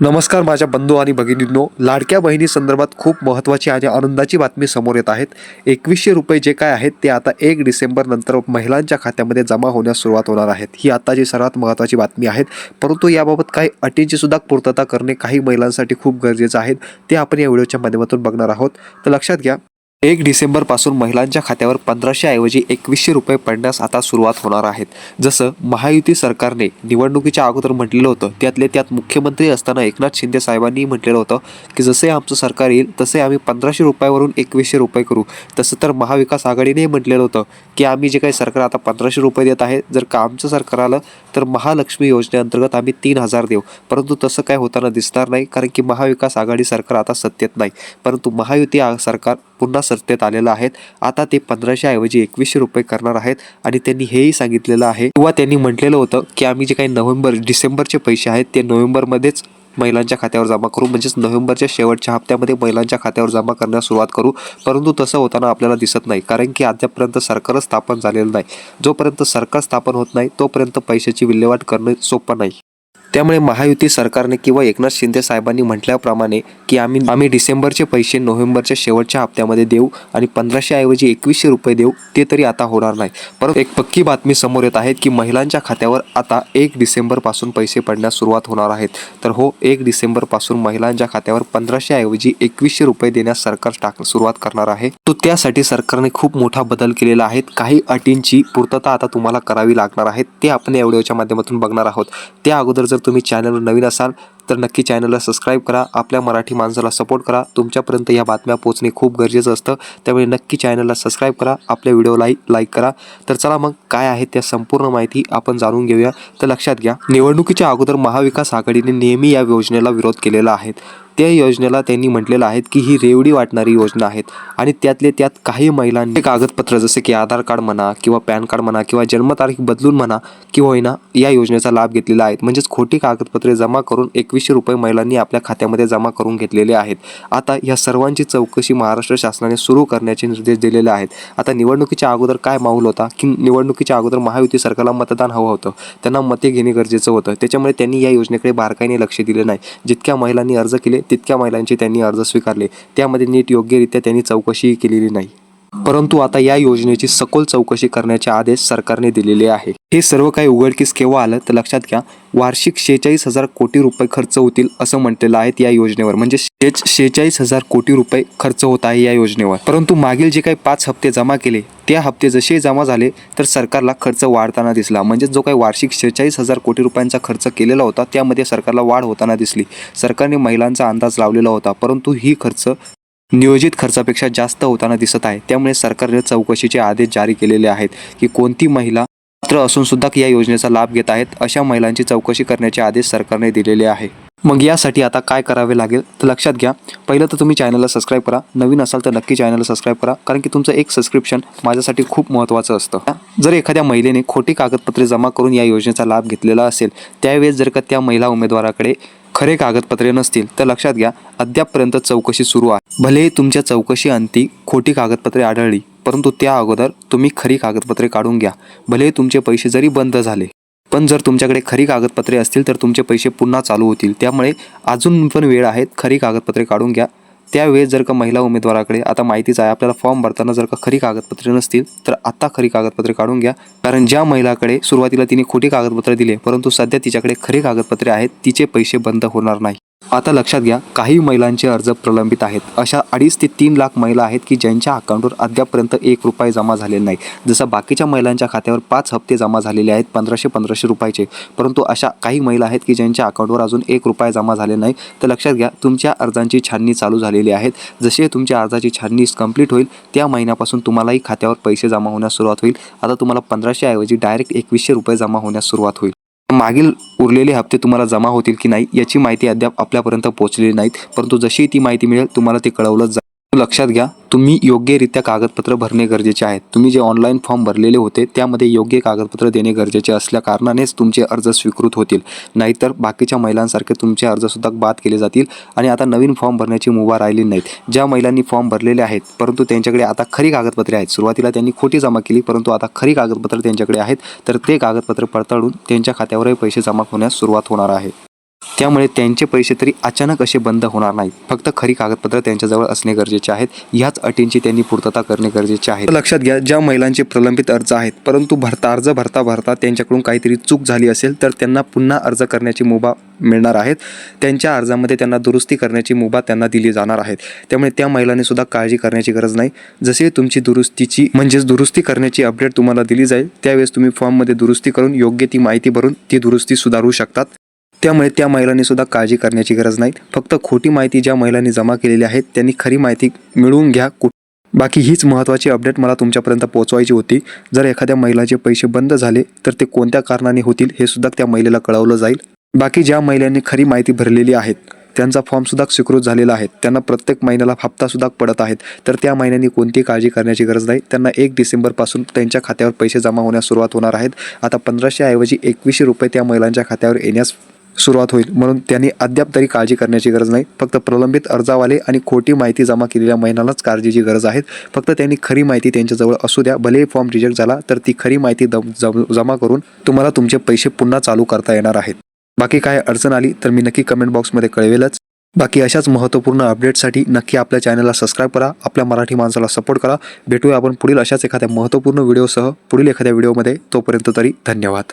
नमस्कार माझ्या बंधू आणि भगिनींनो. लाडक्या बहिणी संदर्भात खूप महत्त्वाची आणि आनंदाची बातमी समोर येत आहेत. एकवीसशे रुपये जे काय आहेत ते आता एक डिसेंबर नंतर महिलांच्या खात्यामध्ये जमा होण्यास सुरुवात होणार आहेत. ही आताची सर्वात महत्त्वाची बातमी आहेत. परंतु याबाबत काही अटींची सुद्धा पूर्तता करणे काही महिलांसाठी खूप गरजेचं आहे. ते आपण या व्हिडिओच्या माध्यमातून बघणार आहोत. तर लक्षात घ्या. एक डिसेंबरपासून महिलांच्या खात्यावर पंधराशे ऐवजी एकवीसशे रुपये पडण्यास आता सुरुवात होणार आहेत. जसं महायुती सरकारने निवडणुकीच्या अगोदर म्हटलेलं होतं त्यातले त्यात मुख्यमंत्री असताना एकनाथ शिंदे साहेबांनी म्हटलेलं होतं की जसे आमचं सरकार येईल तसे आम्ही पंधराशे रुपयावरून एकवीसशे रुपये करू. तसं तर महाविकास आघाडीने म्हटलेलं होतं की आम्ही जे काही सरकार आता पंधराशे रुपये देत आहे जर का आमचं सरकार आलं तर महालक्ष्मी योजनेअंतर्गत आम्ही तीन हजार देऊ. परंतु तसं काय होताना दिसणार नाही कारण की महाविकास आघाडी सरकार आता सत्तेत नाही. परंतु महायुती सरकार पुन्हा सत्तेत आलेलं आहेत. आता ते पंधराशे ऐवजी एकवीसशे रुपये करणार आहेत आणि त्यांनी हेही सांगितलेलं आहे. किंवा त्यांनी म्हटलेलं होतं की आम्ही जे काही नोव्हेंबर डिसेंबरचे पैसे आहेत ते नोव्हेंबरमध्येच महिलांच्या खात्यावर जमा करू. म्हणजेच नोव्हेंबरच्या शेवटच्या हप्त्यामध्ये महिलांच्या खात्यावर जमा करण्यास सुरुवात करू. परंतु तसं होताना आपल्याला दिसत नाही. कारण की अद्यापर्यंत सरकारच स्थापन झालेलं नाही. जोपर्यंत सरकार स्थापन होत नाही तोपर्यंत पैशाची विल्हेवाट करणं सोपं नाही. त्यामुळे महायुती सरकारने किंवा एकनाथ शिंदे साहेबांनी म्हटल्याप्रमाणे की आम्ही आम्ही डिसेंबरचे पैसे नोव्हेंबरच्या शेवटच्या हप्त्यामध्ये देऊ आणि पंधराशे ऐवजी एकवीसशे रुपये देऊ ते तरी आता होणार नाही परंतु एक पक्की बातमी समोर येत आहे की महिलांच्या खात्यावर आता एक डिसेंबरपासून पैसे पडण्यास सुरुवात होणार आहेत. तर हो एक डिसेंबरपासून महिलांच्या खात्यावर पंधराशे ऐवजी एकवीसशे रुपये देण्यास सरकार टाक सुरुवात करणार आहे. तो त्यासाठी सरकारने खूप मोठा बदल केलेला आहे. काही अटींची पूर्तता आता तुम्हाला करावी लागणार आहे. ते आपण या व्हिडिओच्या माध्यमातून बघणार आहोत. त्या अगोदर जर तुम्ही चॅनलवर नवीन असाल तर नक्की चॅनलला सबस्क्राईब करा आपल्या मराठी माणसाला सपोर्ट करा. तुमच्यापर्यंत या बातम्या पोचणे खूप गरजेचं असतं. त्यामुळे नक्की चॅनलला सबस्क्राईब करा आपल्या व्हिडिओलाही लाईक करा. तर चला मग काय आहे त्या संपूर्ण माहिती आपण जाणून घेऊया. तर लक्षात घ्या निवडणुकीच्या अगोदर महाविकास आघाडीने नेहमी या योजनेला विरोध केलेला आहे. त्या योजनेला त्यांनी म्हटलेलं आहे की ही रेवडी वाटणारी योजना आहेत. आणि त्यातले त्यात काही महिलांनी कागदपत्र जसे की आधार कार्ड म्हणा किंवा पॅन कार्ड म्हणा किंवा जन्मतारीख बदलून म्हणा किंवा होईना या योजनेचा लाभ घेतलेला आहे. म्हणजेच खोटी कागदपत्रे जमा करून एकवीसशे रुपये महिलांनी आपल्या खात्यामध्ये जमा करून घेतलेले आहेत. आता या सर्वांची चौकशी महाराष्ट्र शासनाने सुरू करण्याचे निर्देश दिलेले आहेत. आता निवडणुकीच्या अगोदर काय माहोल होता? की निवडणुकीच्या अगोदर महायुती सरकारला मतदान हवं होतं. त्यांना मते घेणे गरजेचं होतं. त्याच्यामुळे त्यांनी या योजनेकडे बारकाईने लक्ष दिले नाही. जितक्या महिलांनी अर्ज केले तितक्या महिलांचे त्यांनी अर्ज स्वीकारले. त्यामध्ये नीट योग्यरित्या त्यांनी चौकशीही केलेली नाही. परंतु आता या योजनेची सखोल चौकशी करण्याचे आदेश सरकारने दिलेले आहे. हे सर्व काही उघडकीस केव्हा आलं तर लक्षात घ्या वार्षिक शेहेचाळीस हजार कोटी रुपये खर्च होतील असं म्हटलेलं आहे या योजनेवर. म्हणजे शेहेचाळीस हजार कोटी रुपये खर्च होत आहे या योजनेवर. परंतु मागील जे काही पाच हप्ते जमा केले त्या हप्ते जसे जमा झाले तर सरकारला खर्च वाढताना दिसला. म्हणजे जो काही वार्षिक शेहेचाळीस हजार कोटी रुपयांचा खर्च केलेला होता त्यामध्ये सरकारला वाढ होताना दिसली. सरकारने महिलांचा अंदाज लावलेला होता परंतु ही खर्च नियोजित खर्चापेक्षा जास्त होताना दिसत आहे. त्यामुळे सरकारने चौकशीचे आदेश जारी केलेले आहेत की कोणती महिला पात्र असून सुद्धा या योजनेचा लाभ घेत आहेत अशा महिलांची चौकशी करण्याचे आदेश सरकारने दिलेले आहे. मग यासाठी आता काय करावे लागेल तर लक्षात घ्या. पहिलं तर तुम्ही चॅनलला सबस्क्राईब करा. नवीन असाल तर नक्की चॅनलला सबस्क्राईब करा कारण की तुमचं एक सबस्क्रिप्शन माझ्यासाठी खूप महत्त्वाचं असतं. जर एखाद्या महिलेने खोटी कागदपत्रे जमा करून या योजनेचा लाभ घेतलेला असेल त्यावेळेस जर का त्या महिला उमेदवाराकडे खरे कागदपत्रे नसतील तर लक्षात घ्या अद्यापपर्यंत चौकशी सुरू आहे. भलेही तुमच्या चौकशी अंती खोटी कागदपत्रे आढळली परंतु त्या अगोदर तुम्ही खरी कागदपत्रे काढून घ्या. भले तुमचे पैसे जरी बंद झाले पण जर तुमच्याकडे खरी कागदपत्रे असतील तर तुमचे पैसे पुन्हा चालू होतील. त्यामुळे अजून पण वेळ आहेत खरी कागदपत्रे काढून घ्या. त्यावेळेस जर का महिला उमेदवाराकडे आता माहितीच आहे आपल्याला फॉर्म भरताना जर का खरी कागदपत्रे नसतील तर आत्ता खरी कागदपत्रे काढून घ्या. कारण ज्या महिलाकडे सुरुवातीला तिने खोटी कागदपत्रे दिले परंतु सध्या तिच्याकडे खरी कागदपत्रे आहेत तिचे पैसे बंद होणार नाही. आता लक्षात घ्या काही महिलांचे अर्ज प्रलंबित आहेत. अशा अडीच ते तीन लाख महिला आहेत की ज्यांच्या अकाउंटवर अद्यापर्यंत एक रुपये जमा झालेला नाही जसं बाकीच्या महिलांच्या खात्यावर पाच हप्ते जमा झालेले आहेत पंधराशे पंधराशे रुपयाचे. परंतु अशा काही महिला आहेत की ज्यांच्या अकाउंटवर अजून एक रुपया जमा झाले नाही तर लक्षात घ्या तुमच्या अर्जांची छाननी चालू झालेली आहेत. जसे तुमच्या अर्जाची छाननी कंप्लीट होईल त्या महिन्यापासून तुम्हालाही खात्यावर पैसे जमा होण्यास सुरुवात होईल. आता तुम्हाला पंधराशे ऐवजी डायरेक्ट एकवीसशे रुपये जमा होण्यास सुरुवात होईल. मागील उरलेले हप्ते तुम्हाला जमा होतील की नाही याची माहिती अद्याप आपल्यापर्यंत पोहोचलेली नाहीत. परंतु जशी ती माहिती मिळेल तुम्हाला ते कळवलं जा लक्षात घ्या तुम्ही योग्यरित्या कागदपत्र भरणे गरजेचे आहेत तुम्ही जे ऑनलाईन फॉर्म भरलेले होते त्यामध्ये योग्य कागदपत्र देणे गरजेचे असल्या कारणानेच तुमचे अर्ज स्वीकृत होतील. नाहीतर बाकीच्या महिलांसारखे तुमचे अर्जसुद्धा बाद केले जातील आणि आता नवीन फॉर्म भरण्याची मुभा राहिली नाहीत. ज्या महिलांनी फॉर्म भरलेले आहेत परंतु त्यांच्याकडे आता खरी कागदपत्रे आहेत. सुरुवातीला त्यांनी खोटी जमा केली परंतु आता खरी कागदपत्र त्यांच्याकडे आहेत तर ते कागदपत्र पडताळून त्यांच्या खात्यावरही पैसे जमा होण्यास सुरुवात होणार आहे. त्यामुळे त्यांचे पैसे तरी अचानक असे बंद होणार नाहीत. फक्त खरी कागदपत्र त्यांच्याजवळ असणे गरजेचे आहेत. ह्याच अटींची त्यांनी पूर्तता करणे गरजेचे आहे. लक्षात घ्या ज्या महिलांचे प्रलंबित अर्ज आहेत परंतु भरता अर्ज भरता भरता त्यांच्याकडून काहीतरी चूक झाली असेल तर त्यांना पुन्हा अर्ज करण्याची मुभा मिळणार आहेत. त्यांच्या अर्जामध्ये त्यांना दुरुस्ती करण्याची मुभा त्यांना दिली जाणार आहेत. त्यामुळे त्या महिलांनी सुद्धा काळजी करण्याची गरज नाही. जसे तुमची दुरुस्तीची म्हणजेच दुरुस्ती करण्याची अपडेट तुम्हाला दिली जाईल त्यावेळेस तुम्ही फॉर्ममध्ये दुरुस्ती करून योग्य ती माहिती भरून ती दुरुस्ती सुधारू शकतात. त्यामुळे त्या महिलांनी सुद्धा काळजी करण्याची गरज नाही. फक्त खोटी माहिती ज्या महिलांनी जमा केलेली आहे त्यांनी खरी माहिती मिळवून घ्या. कु बाकी हीच महत्त्वाची अपडेट मला तुमच्यापर्यंत पोहोचवायची होती. जर एखाद्या महिलाचे पैसे बंद झाले तर ते कोणत्या कारणाने होतील हे सुद्धा त्या महिलेला कळवलं जाईल. बाकी ज्या महिलांनी खरी माहिती भरलेली आहेत त्यांचा फॉर्मसुद्धा स्वीकृत झालेला आहे. त्यांना प्रत्येक महिन्याला हप्तासुद्धा पडत आहेत. तर त्या महिन्यांनी कोणती काळजी करण्याची गरज नाही. त्यांना एक डिसेंबरपासून त्यांच्या खात्यावर पैसे जमा होण्यास सुरुवात होणार आहेत. आता पंधराशे ऐवजी एकवीसशे रुपये त्या महिलांच्या खात्यावर येण्यास सुरुवात होईल. म्हणून त्यांनी अद्याप तरी काळजी करण्याची गरज नाही. फक्त प्रलंबित अर्जावाले आणि खोटी माहिती जमा केलेल्या महिलांनाच काळजीची गरज आहे. फक्त त्यांनी खरी माहिती त्यांच्याजवळ असू द्या. भले फॉर्म रिजेक्ट झाला तर ती खरी माहिती जम- जमा करून तुम्हाला तुमचे पैसे पुन्हा चालू करता येणार आहेत. बाकी काय अडचण आली तर मी नक्की कमेंट बॉक्समध्ये कळवेलच. बाकी अशाच महत्त्वपूर्ण अपडेटसाठी नक्की आपल्या चॅनलला सबस्क्राईब करा. आपल्या मराठी माणसाला सपोर्ट करा. भेटूया आपण पुढील अशाच एखाद्या महत्त्वपूर्ण व्हिडिओसह पुढील एखाद्या व्हिडिओमध्ये तोपर्यंत तरी धन्यवाद.